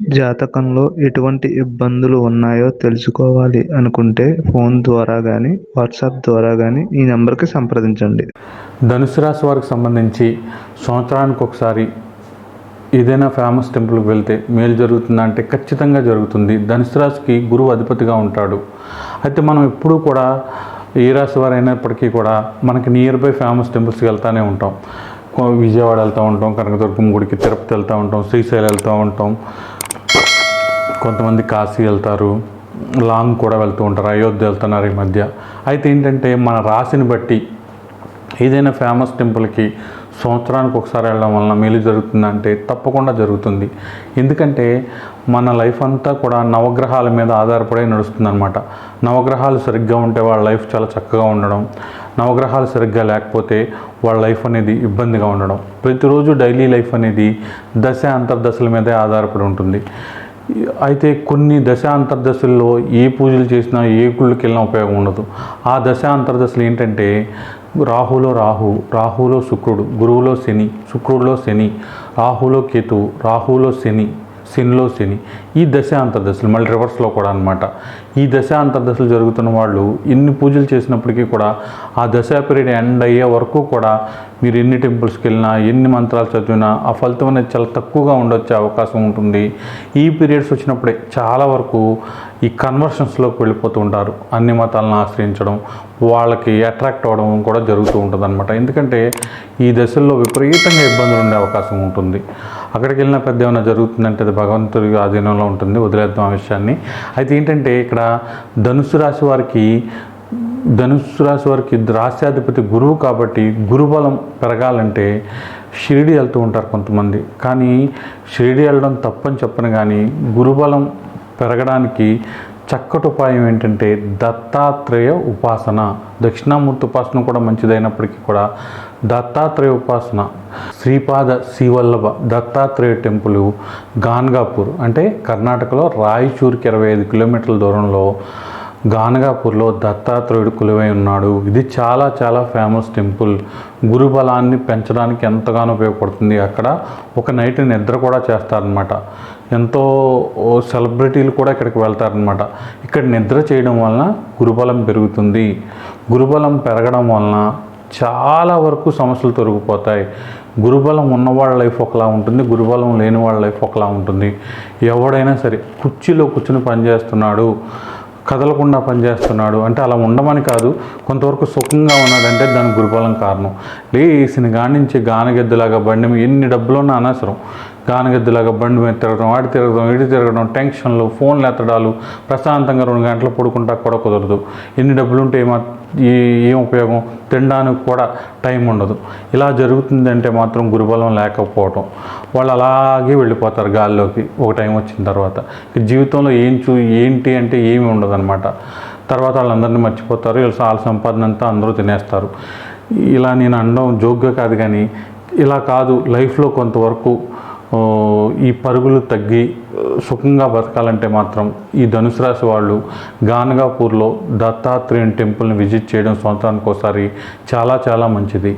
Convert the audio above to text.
జాతకంలో ఎటువంటి ఇబ్బందులు ఉన్నాయో తెలుసుకోవాలి అనుకుంటే ఫోన్ ద్వారా కానీ వాట్సాప్ ద్వారా కానీ ఈ నెంబర్కి సంప్రదించండి. ధనుసు రాశి వారికి సంబంధించి సంవత్సరానికి ఒకసారి ఏదైనా ఫేమస్ టెంపుల్కి వెళ్తే మేలు జరుగుతుందా అంటే ఖచ్చితంగా జరుగుతుంది. ధనుసు రాశికి గురువు అధిపతిగా ఉంటాడు. అయితే మనం ఎప్పుడూ కూడా ఏ రాశి వారు అయినప్పటికీ కూడా మనకి నియర్ బై ఫేమస్ టెంపుల్స్కి వెళ్తూనే ఉంటాం. విజయవాడ వెళ్తూ ఉంటాం కనకదుర్గం గుడికి తిరుపతి వెళ్తూ ఉంటాం శ్రీశైలం వెళ్తూ ఉంటాం. కొంతమంది కాశీ వెళ్తారు లాంగ్ కూడా వెళ్తూ ఉంటారు అయోధ్య వెళ్తున్నారు ఈ మధ్య. అయితే ఏంటంటే మన రాశిని బట్టి ఏదైనా ఫేమస్ టెంపుల్కి సంవత్సరానికి ఒకసారి వెళ్ళడం వలన మేలు జరుగుతుందంటే తప్పకుండా జరుగుతుంది. ఎందుకంటే మన లైఫ్ అంతా కూడా నవగ్రహాల మీద ఆధారపడే నడుస్తుందన్నమాట. నవగ్రహాలు సరిగ్గా ఉంటే వాళ్ళ లైఫ్ చాలా చక్కగా ఉండడం నవగ్రహాలు సరిగ్గా లేకపోతే వాళ్ళ లైఫ్ అనేది ఇబ్బందిగా ఉండడం. ప్రతిరోజు డైలీ లైఫ్ అనేది దశ అంతర్దశల మీదే ఆధారపడి ఉంటుంది. అయితే కొన్ని దశాంతర్దశల్లో ఏ పూజలు చేసినా ఏ గుళ్ళకి వెళ్ళినా ఉపయోగం ఉండదు. ఆ దశాంతర్దశలు ఏంటంటే రాహులో రాహు రాహులో శుక్రుడు గురువులో శని శుక్రుడిలో శని రాహులో కేతు రాహులో శని శనిలో శని. ఈ దశ అంతర్దశలు మళ్ళీ రివర్స్లో కూడా అనమాట ఈ దశ అంతర్దశలు జరుగుతున్న వాళ్ళు ఎన్ని పూజలు చేసినప్పటికీ కూడా ఆ దశ పీరియడ్ ఎండ్ అయ్యే వరకు కూడా మీరు ఎన్ని టెంపుల్స్కి వెళ్ళినా ఎన్ని మంత్రాలు చదివినా ఆ ఫలితం అనేది చాలా తక్కువగా ఉండొచ్చే అవకాశం ఉంటుంది. ఈ పీరియడ్స్ వచ్చినప్పుడే చాలా వరకు ఈ కన్వర్షన్స్లోకి వెళ్ళిపోతూ ఉంటారు. అన్ని మతాలను ఆశ్రయించడం వాళ్ళకి అట్రాక్ట్ అవ్వడం కూడా జరుగుతూ ఉంటుంది అనమాట ఎందుకంటే ఈ దశల్లో విపరీతంగా ఇబ్బందులు ఉండే అవకాశం ఉంటుంది. అక్కడికి వెళ్ళిన పెద్ద ఏమైనా జరుగుతుందంటే అది భగవంతుడి ఆధీనంలో ఉంటుంది వదిలేద్దాం ఆ విషయాన్ని. అయితే ఏంటంటే ఇక్కడ ధనుసు రాశి వారికి ధనుసు రాశి వారికి రాశ్యాధిపతి గురువు కాబట్టి గురుబలం పెరగాలంటే షిరిడి వెళ్తూ ఉంటారు కొంతమంది. కానీ షిరిడి వెళ్ళడం తప్పని చెప్పను కానీ గురుబలం పెరగడానికి చక్కటి ఉపాయం ఏంటంటే దత్తాత్రేయ ఉపాసన. దక్షిణామూర్తి ఉపాసన కూడా మంచిదైనప్పటికీ కూడా దత్తాత్రేయ ఉపాసన. శ్రీపాద శ్రీవల్లభ దత్తాత్రేయ టెంపుల్ గాన్గాపూర్ అంటే కర్ణాటకలో రాయచూర్కి ఇరవై ఐదు కిలోమీటర్ల దూరంలో గానగాపూర్లో దత్తాత్రేయుడు కొలువై ఉన్నాడు. ఇది చాలా చాలా ఫేమస్ టెంపుల్ గురుబలాన్ని పెంచడానికి ఎంతగానో ఉపయోగపడుతుంది. అక్కడ ఒక నైట్ నిద్ర కూడా చేస్తారనమాట ఎంతో సెలబ్రిటీలు కూడా ఇక్కడికి వెళ్తారనమాట ఇక్కడ నిద్ర చేయడం వలన గురుబలం పెరుగుతుంది. గురుబలం పెరగడం వలన చాలా వరకు సమస్యలు తొలగిపోతాయి. గురుబలం ఉన్నవాళ్ళ లైఫ్ ఒకలా ఉంటుంది. గురుబలం లేని వాళ్ళ లైఫ్ ఒకలా ఉంటుంది. ఎవడైనా సరే కుర్చీలో కూర్చుని పనిచేస్తున్నాడు కదలకుండా పనిచేస్తున్నాడు. అంటే అలా ఉండమని కాదు కొంతవరకు సుఖంగా ఉన్నాడంటే దానికి గురుబలం కారణం. లేసిన గాడి నుంచి గానగెద్దులాగా బండి మీద ఎన్ని డబ్బులున్నా అనవసరం. గానగద్దులాగా బండి మీద తిరగడం వాడి తిరగడం ఇటు తిరగడం టెన్షన్లు ఫోన్లు ఎత్తడాలు ప్రశాంతంగా రెండు గంటలు పడుకుంటా కూడా కుదరదు. ఎన్ని డబ్బులు ఉంటే ఏమా ఏం ఉపయోగం? తినడానికి కూడా టైం ఉండదు. ఇలా జరుగుతుందంటే మాత్రం గురుబలం లేకపోవటం. వాళ్ళు అలాగే వెళ్ళిపోతారు గాల్లోకి ఒక టైం వచ్చిన తర్వాత. జీవితంలో ఏం చూ ఏంటి అంటే ఏమి ఉండదన్నమాట. తర్వాత వాళ్ళందరినీ మర్చిపోతారు. వీళ్ళు వాళ్ళ సంపాదన అంతా అందరూ తినేస్తారు. ఇలా నేను అనడం జోక్గా కాదు కానీ ఇలా కాదు లైఫ్లో కొంతవరకు ఈ పరుగులు తగ్గి సుఖంగా బతకాలంటే మాత్రం ఈ ధనుసు రాశి వాళ్ళు గానగాపూర్లో దత్తాత్రేయుని టెంపుల్ని విజిట్ చేయడం సంవత్సరానికి ఒకసారి చాలా చాలా మంచిది.